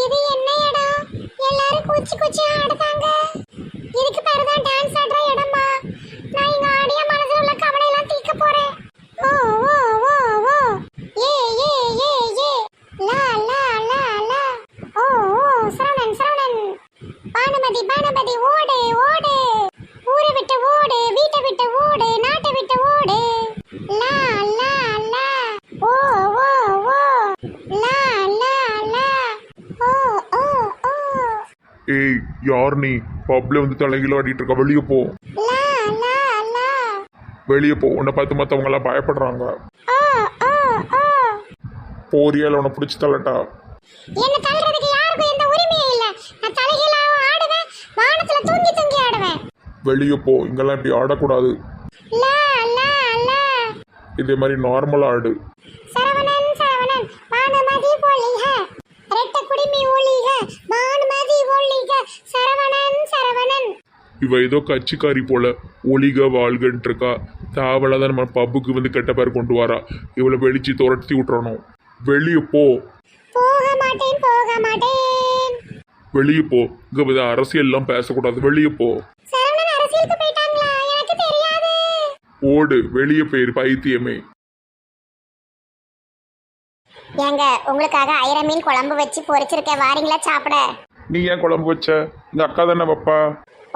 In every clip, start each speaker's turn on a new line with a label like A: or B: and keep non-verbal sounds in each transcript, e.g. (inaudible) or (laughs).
A: இது என்ன இடம்? எல்லாரும் குச்சி குச்சி ஆடுதாங்க. இதுக்கு பேரு தான் டான்ஸ் ஆடுற இடமா? நான் இங்க ஆடிய மனசுல உள்ள கவலை எல்லாம் தீக்க போறேன். ஓ ஓ ஓ ஓ. ஏ ஏ ஏ ஏ. லா லா லா லா. ஓ ஓ சரவணன் சரவணன். பானுமதி பானுமதி ஓடு ஓடு ஊரை விட்டு ஓடு வீட்டை விட்டு ஓடு நாட்டை விட்டு ஓடு லா லா லா ஓ ஓ ஓ லா லா லா ஓ ஓ ஓ
B: ஏய் யார் நீ? பப்ல வந்து தலைகீழ ஆடிட்டு இருக்க வெளியே போ. வெளியே போ. உன்னை பார்த்து மற்றவங்க எல்லாம் பயப்படுறாங்க போரியால உன்னை பிடிச்சி தள்ளட்டா?
A: என்ன தள்ளுறதுக்கு யாருக்கும் எந்த உரிமையும் இல்ல. நான் தலைகீழாவும் ஆடுவேன் வானத்துல தூங்கி தூங்கி ஆடுவேன்.
B: வெளியே போ. இங்கெல்லாம் இப்படி ஆடக்கூடாது.
A: லா லா லா
B: இதே மாதிரி நார்மல் ஆடு.
A: சரவணன் சரவணன். ரெட்ட குடிமி ஒளிக சரவணன் சரவணன்.
B: இவ ஏதோ கட்சிக்காரி போல ஒளிக வாழ்கன்ட்டு இருக்கா தாவலாதான் நம்ம பப்புக்கு வந்து கெட்ட பேர் கொண்டு வரா. இவளை வெளிச்சு துரத்தி விட்டுறணும். வெளியே போ.
A: போக மாட்டேன் போக மாட்டேன்.
B: வெளியே போ. இங்க வந்து அரசியல்லாம் பேசக்கூடாது. வெளியே போ.
A: சரவணன் அரசியலுக்கு போயிட்டாங்களா? எனக்கு தெரியாது.
B: ஓடு. வெளியே போயிரு பைத்தியமே.
A: ஏங்க உங்களுக்காக ஐர மீன் குழம்பு வச்சு பொரிச்சிருக்கேன். வாரீங்களா சாப்பிட?
B: நீ ஏன் குழம்பு வச்ச? இந்த அக்கா தானே வைப்பா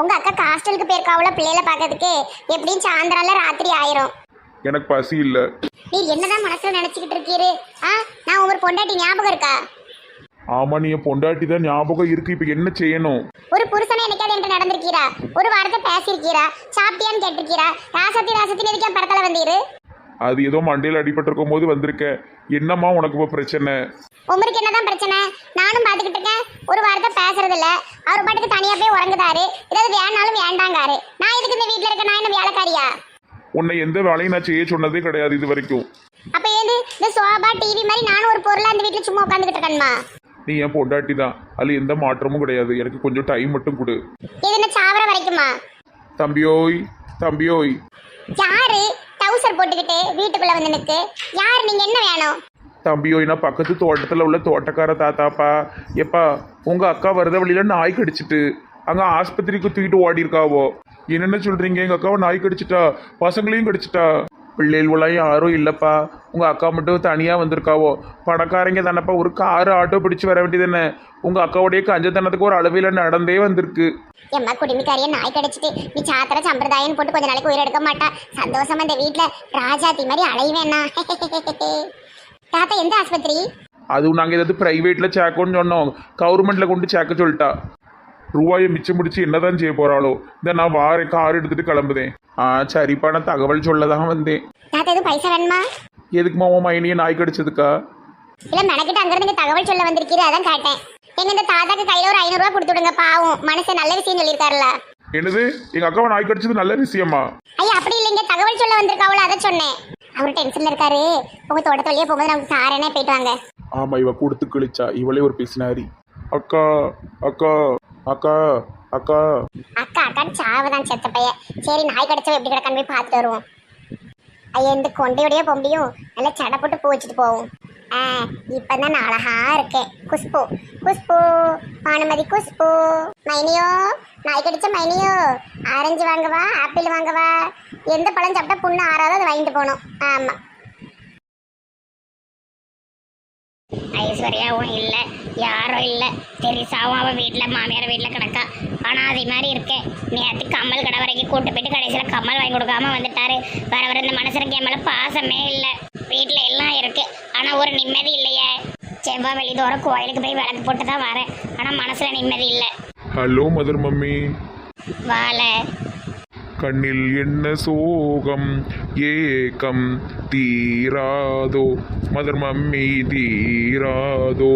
A: உங்க அக்கா ஹாஸ்டலுக்கு போயிருக்காவுல பிள்ளைகளை பார்க்கறதுக்கு. எப்படியும் சாயந்தரம்ல ராத்திரி ஆயிரும்.
B: எனக்கு பசி இல்லை.
A: நீர் என்னதான் மனசுல நினைச்சுக்கிட்டு இருக்கீரு? ஆ நான் உங்க பொண்டாட்டி ஞாபகம் இருக்கா?
B: ஆமா நீ என் பொண்டாட்டி தான் ஞாபகம் இருக்கு. இப்ப என்ன செய்யணும்?
A: ஒரு புருஷனை என்னைக்காவது என்கிட்ட நடந்திருக்கீரா? ஒரு வாரத்தை பேசியிருக்கீரா? சாப்பிட்டியான்னு கேட்டிருக்கீரா? ராசத்தி ராசத்தின் எதுக்கே படத்துல வந்தீரு?
B: அது ஏதோ மண்டையில் அடிபட்டிருக்கும் போது வந்திருக்கேன் என்னம்மா உனக்கு இப்போ பிரச்சனை?
A: உமருக்கு என்னதான் பிரச்சனை? நானும் பார்த்துக்கிட்டு இருக்கேன். ஒரு வாரத்தை பேசுறது இல்ல அவர் பாட்டுக்கு தனியா போய் உறங்குதாரு. ஏதாவது வேணாலும் வேண்டாங்காரு. நான் எதுக்கு இந்த வீட்ல இருக்க? நான் என்ன வேலைக்காரியா?
B: உன்னை எந்த வேலையும் நான் செய்ய சொன்னதே கிடையாது இது வரைக்கும்.
A: அப்ப ஏது? இந்த சோபா டிவி மாதிரி நானும் ஒரு பொருளா இந்த வீட்ல சும்மா உட்காந்துக்கிட்டு இருக்கேன்மா.
B: நீ என் பொண்டாட்டி தான். அதில் எந்த மாற்றமும் கிடையாது. எனக்கு கொஞ்சம் டைம் மட்டும் கொடு.
A: இது என்ன சாவர வரைக்குமா?
B: தம்பியோய் தம்பியோய்.
A: யாரு? டவுசர் போட்டுக்கிட்டு வீட்டுக்குள்ள வந்து நிற்கு யார் நீங்க என்ன வேணும்?
B: தம்பியோ என்ன பக்கத்து தோட்டத்தில் உள்ள தோட்டக்கார தாத்தாப்பா. எப்பா உங்கள் அக்கா வரத வழியில் நாய் கடிச்சிட்டு அங்கே ஆஸ்பத்திரிக்கு தூக்கிட்டு ஓடி இருக்காவோ என்னென்ன சொல்கிறீங்க எங்கள் அக்காவை நாய் கடிச்சிட்டா பசங்களையும் கடிச்சிட்டா? பிள்ளைகளாம் யாரும் இல்லைப்பா. உங்கள் அக்கா மட்டும் தனியாக வந்திருக்காவோ? பணக்காரங்க தானப்பா ஒரு காரு ஆட்டோ பிடிச்சி வர வேண்டியது என்ன? உங்கள் அக்காவுடைய கஞ்சத்தனத்துக்கு ஒரு அளவில் நடந்தே வந்திருக்கு.
A: எம்மா குடிமிக்காரிய நாய் கடிச்சிட்டு. நீ சாத்திர சம்பிரதாயம் போட்டு கொஞ்ச நாளைக்கு உயிரெடுக்க மாட்டா. சந்தோஷமா இந்த வீட்ல ராஜாத்தி மாதிரி அலைவேண்ணா. (laughs) தாத்தா எந்த ஆஸ்பத்திரி?
B: அதுவும் நாங்கள் ஏதாவது ப்ரைவேட்டில் சேர்க்கோன்னு சொன்னோம். கவர்மெண்ட்டில் கொண்டு சேர்க்க சொல்லிட்டா. ரூபாயை மிச்சம் முடிச்சு என்னதான் செய்ய போகிறாளோ இந்த நான் வாரேன் கார் எடுத்துட்டு கிளம்புதேன். ஆ சரிப்பா நான் தகவல் சொல்ல தான் வந்தேன்.
A: தாத்தா எதுவும் பைசா வேணுமா?
B: எதுக்குமா உன் மைனியை நாய் கடிச்சதுக்கா?
A: இல்ல மெனக்கிட்ட அங்க இருந்து தகவல் சொல்ல வந்திருக்கீரு அதான் கேட்டேன். எங்க இந்த தாத்தாக்கு கையில ஒரு ஐநூறு ரூபாய் கொடுத்து விடுங்க பாவம். மனுஷன் நல்ல விஷயம் சொல்லியிருக்காருல்ல
B: என்னது? எங்கள் அக்காவை நாய் கடிச்சது நல்ல விஷயமா?
A: ஐயா அப்படி இல்லைங்க தகவல் சொல்ல வந்திருக்காவுல அதை சொன்னேன். அவர் டென்ஷன்ல இருக்காரு. உங்க தோட்டத்து வழியே போகும்போது நமக்கு சாரனே போயிட்டு வாங்க.
B: ஆமாம் இவ கொடுத்து கிழிச்சா இவளே ஒரு பிசினாரி. அக்கா அக்கா. அக்கா அக்கா.
A: அக்கா அக்கா சாவுதான் செத்த பைய சரி நாய் கடிச்சவ எப்படி கிடக்கான்னு போய் பார்த்துட்டு வருவோம். ஐயா இந்த கொண்டையுடைய பொம்பியும் நல்லா சடை போட்டு பூ வச்சுட்டு போவோம். ஆ இப்பதான் நான் அழகா இருக்கேன். குஷ்பு குஷ்பு பானுமதி குஷ்பு. மைனியோ நாய் கடிச்ச மைனியோ ஆரஞ்சு வாங்கவா ஆப்பிள் வாங்கவா எந்த பழம் சாப்பிட்டா புண்ணு ஆறாதோ அதை வாங்கிட்டு போகணும். ஆமாம்
C: ஐஸ்வர்யாவும் இல்லை. யாரும் இல்லை. தெரிசாவும் அவள் வீட்டில் மாமியார் வீட்டில் கிடக்கா. ஆனால் அதே மாதிரி இருக்கேன் நேற்று கம்மல் கடை வரைக்கும் கூட்டு போயிட்டு கடைசியில் கம்மல் வாங்கி கொடுக்காம வந்துட்டாரு. வர வர இந்த மனுஷனுக்கு என் மேலே பாசமே இல்லை. வீட்டில் எல்லாம் இருக்கு. ஆனால் ஒரு நிம்மதி இல்லையே. செவ்வாய் வெளிதோறும் கோயிலுக்கு போய் விளக்கு போட்டு தான் வரேன். ஆனால் மனசில் நிம்மதி இல்லை.
B: ஹலோ மதர் மம்மி
C: வாழை.
B: கண்ணில் என்ன சோகம்? ஏக்கம் தீராதோ? Mother mummy தீராதோ?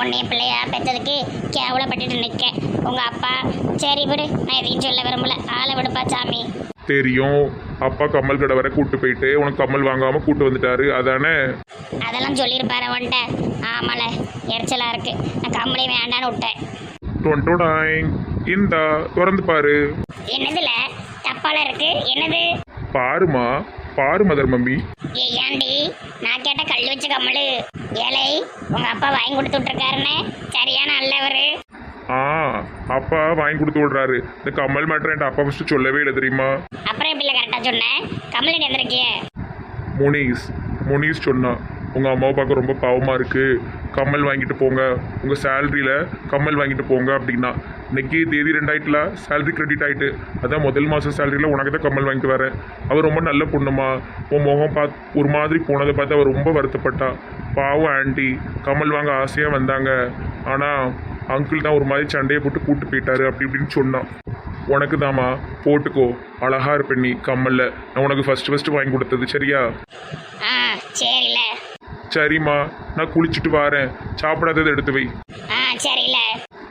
C: உன்னைய பிள்ளையா பெற்றதுக்கு கேவலப்பட்டுட்டு நிற்கேன் உங்கள் அப்பா சரி விடு நான் எதையும் சொல்ல விரும்பல. ஆளை விடுப்பா சாமி.
B: தெரியும். அப்பா கம்மல் கடை வரை கூட்டு போயிட்டு உனக்கு கம்மல் வாங்காம கூட்டு வந்துட்டாரு. அதானே?
C: அதெல்லாம் சொல்லியிருப்பாரு அவன்கிட்ட. ஆமால எரிச்சலா இருக்கு. நான் கம்பளி வேண்டான்னு விட்டேன்.
B: டொன்டோடாய் இந்தா திறந்து பாரு.
C: என்னதுல? தப்பால இருக்கு. என்னது?
B: பாருமா பாரு மதர் மம்மி.
C: ஏண்டி நான் கேட்ட கல் வச்ச கம்மல் ஏழை உங்க அப்பா வாங்கி கொடுத்து விட்டுருக்காருன்னு. சரியான நல்லவரு.
B: ஆ அப்பா வாங்கி கொடுத்து விடுறாரு. இந்த கம்மல் மேட்ரு என் அப்பா ஃபஸ்ட்டு சொல்லவே இல்லை தெரியுமா?
C: அப்புறம் எப்படில கரெக்டா சொன்னேன் கமலடி வந்திருக்கிய
B: முனீஸ் முனீஸ் சொன்னான் உங்கள் அம்மாவை பார்க்க ரொம்ப பாவமாக இருக்குது கம்மல் வாங்கிட்டு போங்க. உங்கள் சேலரியில் கம்மல் வாங்கிட்டு போங்க அப்படின்னா இன்னைக்கு தேதி ரெண்டாயிட்டில் சேலரி கிரெடிட் ஆகிட்டு அதான் முதல் மாதம் சேலரியில் உனக்கு தான் கம்மல் வாங்கிட்டு வரேன். அவள் ரொம்ப நல்ல பொண்ணுமா. உன் முகம் பார்த்து ஒரு மாதிரி போனதை பார்த்து அவள் ரொம்ப வருத்தப்பட்டா. பாவம் ஆண்டி கம்மல் வாங்க ஆசையாக வந்தாங்க. ஆனால் அங்கிள் தான் ஒரு மாதிரி சண்டையை போட்டு கூட்டு போயிட்டாரு அப்படி இப்படின்னு சொன்னான் உனக்கு தாமா போட்டுக்கோ. அழகா இருப்ப நீ கம்மல்ல நான் உனக்கு ஃபர்ஸ்ட் ஃபர்ஸ்ட் வாங்கி கொடுத்தது சரியா? சரிம்மா நான் குளிச்சுட்டு வரேன். சாப்பிடாததை எடுத்து வை.
C: ஆ சரில.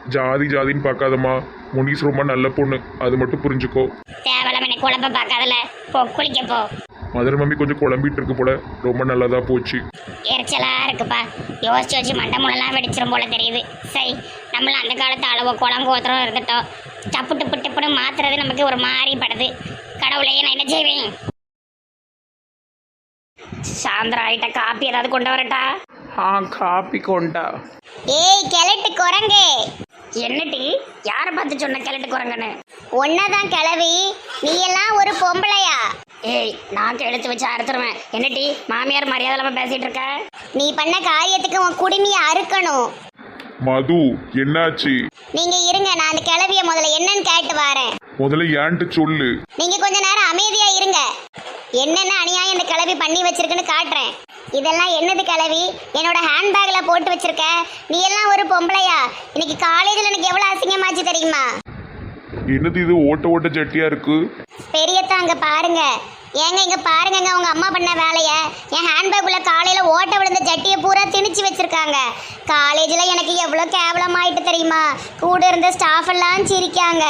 B: ஜாதி ஜாதின்னு பார்க்காதம்மா. முனிஸ் ரொம்ப நல்ல பொண்ணு. அது மட்டும் புரிஞ்சுக்கோ.
C: தேவையில்லாம என்னை குழப்ப பார்க்காதல. போ குளிக்க போ.
B: மதுரை மம்மி கொஞ்சம் குழம்பிட்டு இருக்கு போல. ரொம்ப நல்லதா போச்சு.
C: எரிச்சலா இருக்குப்பா. யோசிச்சு வச்சு மண்டை முள்ளெல்லாம் வெடிச்சிரும் போல தெரியுது. சரி நம்மள அந்த காலத்து அளவு குளம் கோத்திரம் இருக்கட்டும். டப்பு டிப்பு டிப்புன்னு மாத்துறது நமக்கு ஒரு மாதிரி படுது. கடவுளையே நான் என்ன செய்வேன்? சாயந்தரம் ஆயிட்ட காப்பி ஏதாவது கொண்டு வரட்டா?
D: ஆ காப்பி கொண்டா.
A: ஏய் கிழட்டு குரங்கு.
C: என்னடி யாரை பார்த்து சொன்ன கிழட்டு குரங்கன்னு?
A: ஒன்னதான் கிளவி நீ எல்லாம் ஒரு பொம்பளையா?
C: ஏய் நான் எடுத்து வச்சு அறுத்துருவேன். என்னடி மாமியார் மரியாதை இல்லாம பேசிட்டு இருக்க?
A: நீ பண்ண காரியத்துக்கு உன் குடுமியை அறுக்கணும்.
B: மது என்னாச்சு?
A: நீங்க இருங்க நான் அந்த கிளவிய முதல்ல என்னன்னு கேட்டு வரேன்.
B: முதல்ல ஏன்ட்டு சொல்லு.
A: நீங்க கொஞ்ச நேரம் அமைதியா இருங்க. என்னென்ன அநியாயம் இந்த கிளவி பண்ணி வச்சிருக்குன்னு காட்டுறேன். இதெல்லாம் என்னது கிளவி? என்னோட ஹேண்ட்பேக்ல போட்டு வச்சிருக்க. நீ எல்லாம் ஒரு பொம்பளையா? இன்னைக்கு காலேஜ்ல எனக்கு எவ்வளவு அசிங்கமாச்சு தெரியுமா?
B: என்னது இது? ஓட்ட ஓட்ட ஜட்டியா இருக்கு?
A: பெரியத்தா அங்க பாருங்க. ஏங்க இங்க பாருங்கங்க உங்க அம்மா பண்ண வேலைய. என் ஹேண்ட்பேக்குள்ள காலையில ஓட்ட விழுந்த ஜட்டியை பூரா திணிச்சு வச்சிருக்காங்க. காலேஜ்ல எனக்கு எவ்வளவு கேவலமாயிட்டு தெரியுமா? கூட இருந்த ஸ்டாஃப் எல்லாம் சிரிக்காங்க.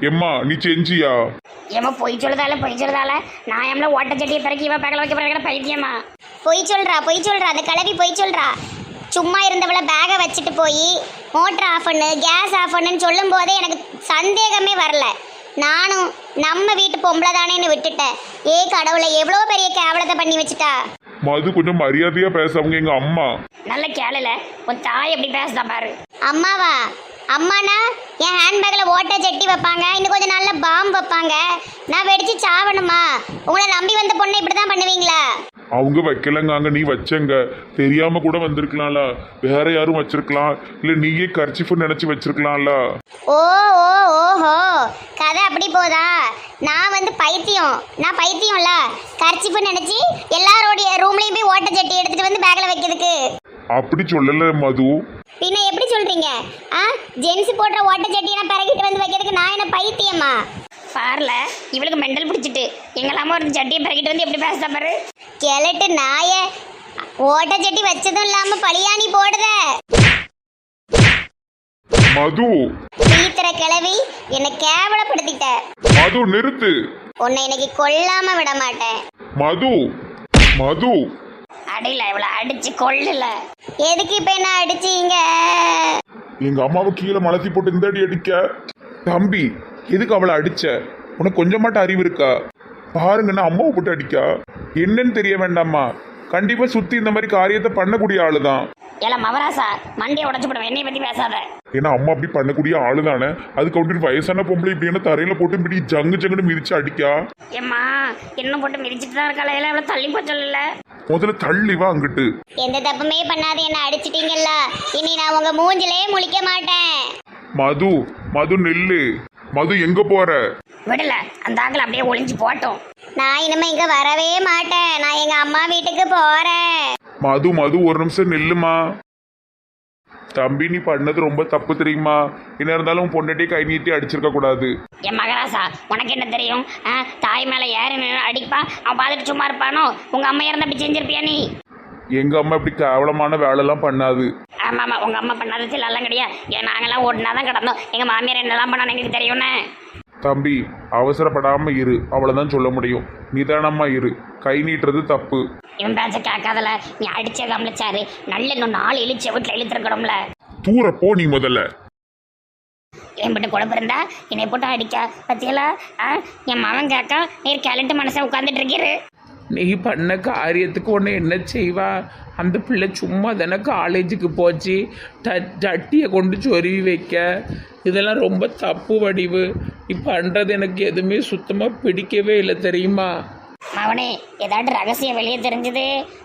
B: எம்மா நீ செஞ்சியா?
C: ஏமா பொய் சொல்லுதால பொய் சொல்லுதால நான் எம்ல ஓட்ட சட்டியை பிறக்கி இவன் பக்கல வைக்க பிறகு பைத்தியமா
A: பொய் சொல்றா பொய் சொல்றா அந்த கிளவி பொய் சொல்றா. சும்மா இருந்தவள பேகை வச்சுட்டு போய் மோட்டர் ஆஃப் பண்ணு கேஸ் ஆஃப் பண்ணுன்னு சொல்லும் போதே எனக்கு சந்தேகமே வரல. நானும் நம்ம வீட்டு பொம்பளை தானேன்னு விட்டுட்டேன். ஏ கடவுளை எவ்வளோ பெரிய கேவலத்தை பண்ணி வச்சுட்டா?
B: மது கொஞ்சம் மரியாதையா பேச அவங்க எங்க அம்மா.
C: நல்ல கேளுல உன் தாய் எப்படி பேசுதா பாரு.
A: அம்மாவா? அம்மானா என் ஹேண்ட்பேக்கில் ஓட்ட சட்டி வைப்பாங்க. இன்னும் கொஞ்சம் நல்ல பாம்பு வைப்பாங்க. நான் வெடிச்சு சாவணுமா? உங்களை நம்பி வந்த பொண்ணை இப்படி தான் பண்ணுவீங்களா?
B: அவங்க வைக்கலங்க நீ வச்சங்க. தெரியாம கூட வந்திருக்கலாம்ல. வேற யாரும் வச்சிருக்கலாம். இல்ல நீயே கர்ச்சிஃபு நினைச்சு வச்சிருக்கலாம்ல.
A: ஓ ஓ ஓஹோ. கதை அப்படி போதா? நான் வந்து பைத்தியம். நான் பைத்தியம்ல. கர்ச்சிப்பு நினைச்சு எல்லாரோடைய ரூம்லயும் போய் ஓட்ட சட்டி எடுத்துட்டு வந்து பேக்ல வைக்கிறதுக்கு.
B: அப்படி சொல்லல மது.
A: சொல்றீங்க? ஆ? ஜென்ஸ் போடுற ஓட்ட சட்டியை நான் பிறகிட்டு வந்து வைக்கிறதுக்கு நான் என்ன பைத்தியமா?
C: பாருல இவளுக்கு மெண்டல் பிடிச்சிட்டு. எங்கெல்லாம ஒரு சட்டியை பிறக்கிட்டு வந்து எப்படி பேசுதா பாரு?
A: கிழட்டு நாய. ஓட்ட சட்டி வச்சதும் இல்லாம பழியாணி போடுத.
B: மது.
A: சீத்திர கிளவி என்னை கேவலப்படுத்திட்ட.
B: மது நிறுத்து.
A: உன்னை இன்னைக்கு கொல்லாம விட மாட்டேன்.
B: மது. மது.
C: அடியில இவளை அடிச்சு கொள்ளுல
A: எதுக்கு இப்ப என்ன அடிச்சீங்க?
B: எங்க அம்மாவை கீழே மலத்தி போட்டு இந்த அடி அடிக்க. தம்பி எதுக்கு அவளை அடிச்ச? உனக்கு கொஞ்சமாட்ட அறிவு இருக்கா? பாருங்க நான் அம்மாவை போட்டு அடிக்கா? என்னன்னு தெரிய வேண்டாமா கண்டிப்பா சுத்தி இந்த மாதிரி காரியத்தை பண்ணக்கூடிய ஆளுதான்.
C: ஏல மவராசா மண்டியை உடச்சு போடுவேன் என்னைய பத்தி பேசாத.
B: ஏன்னா அம்மா அப்படி பண்ணக்கூடிய ஆளு தானே அதுக்கு வந்துட்டு வயசான பொம்பளை இப்படி என்ன தரையில போட்டு இப்படி ஜங்கு ஜங்குன்னு மிதிச்சு அடிக்கா?
C: ஏம்மா இன்னும் போட்டு மிதிச்சிட்டு தான் இருக்காள எல்லாம் இவ்வளோ தள்ளி போய் சொல்லல.
B: முதல்ல தள்ளி வா அங்கிட்டு.
A: எந்த தப்புமே பண்ணாத என்ன அடிச்சிட்டீங்கல்ல. இனி நான் உங்க மூஞ்சிலே முழிக்க மாட்டேன்.
B: மது மது நெல்லு. மது எங்க போற?
C: விடல அந்த ஆக்கில் அப்படியே ஒளிஞ்சு போட்டோம்.
A: நான் இனிமே இங்க வரவே மாட்டேன். நான் எங்க அம்மா வீட்டுக்கு போறேன்.
B: மது மது ஒரு நிமிஷம் நில்லுமா? தம்பி நீ பண்ணது ரொம்ப தப்பு தெரியுமா? என்ன இருந்தாலும் உன் பொண்டாட்டியை கை நீட்டி அடிச்சிருக்க கூடாது.
C: என் மகராசா உனக்கு என்ன தெரியும்? ஆ, தாய் மேலே ஏறி நின்னு அடிப்பா அவன் பார்த்துட்டு சும்மா இருப்பானோ? உங்க அம்மா இறந்த அப்படி செஞ்சிருப்பியா நீ?
B: எங்க அம்மா இப்படி கேவலமான வேலைலாம் பண்ணாது.
C: ஆமா ஆமா உங்க அம்மா பண்ணாத சிலெல்லாம் கிடையாது. ஏன் நாங்கெல்லாம் ஓடினா தான் கிடந்தோம். எங்க மாமியார் என்னெல்லாம் பண்ணான்னு எங்களுக்கு தெரியும்னே.
B: தம்பி அவசரப்படாம இரு. அவ்வளவுதான் சொல்ல முடியும். நிதானமா இரு. கை நீட்டுறது தப்பு.
C: இவன் பேச்ச கேட்காதல. நீ அடிச்சே கவனிச்சாரு. நல்ல இன்னும் நாலு இழிச்சு வீட்டில் இழுத்துருக்கணும்ல.
B: தூர போ நீ முதல்ல.
C: என் மட்டும் குழப்பம் இருந்தா? என்னை போட்டு அடிக்க. பத்தியல? ஆ? என் மகன் கேட்க. நீர் கேலண்ட் மனசை உட்காந்துட்டு இருக்கிறு
D: நீ பண்ண காரியத்துக்கு ஒன்று என்ன செய்வா? அந்த பிள்ளை சும்மா தானே காலேஜுக்கு போச்சு. ட டட்டியை கொண்டு சொருவி வைக்க. இதெல்லாம் ரொம்ப தப்பு வடிவு. நீ பண்ணுறது எனக்கு எதுவுமே சுத்தமாக பிடிக்கவே இல்லை தெரியுமா?
C: மவனே ஏதாட்டு ரகசியம் வெளியே தெரிஞ்சது.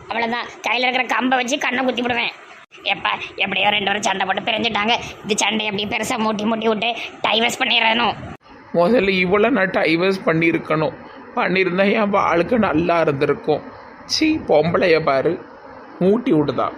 C: அவ்வளோதான் கையில் இருக்கிற கம்பை வச்சு கண்ணை குத்தி விடுவேன். எப்பா எப்படியோ ரெண்டு பேரும் சண்டை போட்டு பிரிஞ்சுட்டாங்க. இது சண்டை எப்படி பெருசாக மூட்டி மூட்டி விட்டு டைவர்ஸ் பண்ணிடணும்.
D: முதல்ல இவ்வளோ நான் டைவர்ஸ் பண்ணியிருக்கணும். பண்ணியிருந்தா என் வாழ்க்கை நல்லா இருந்திருக்கும். சீ பொம்பளைய பாரு. மூட்டி விடுதான்.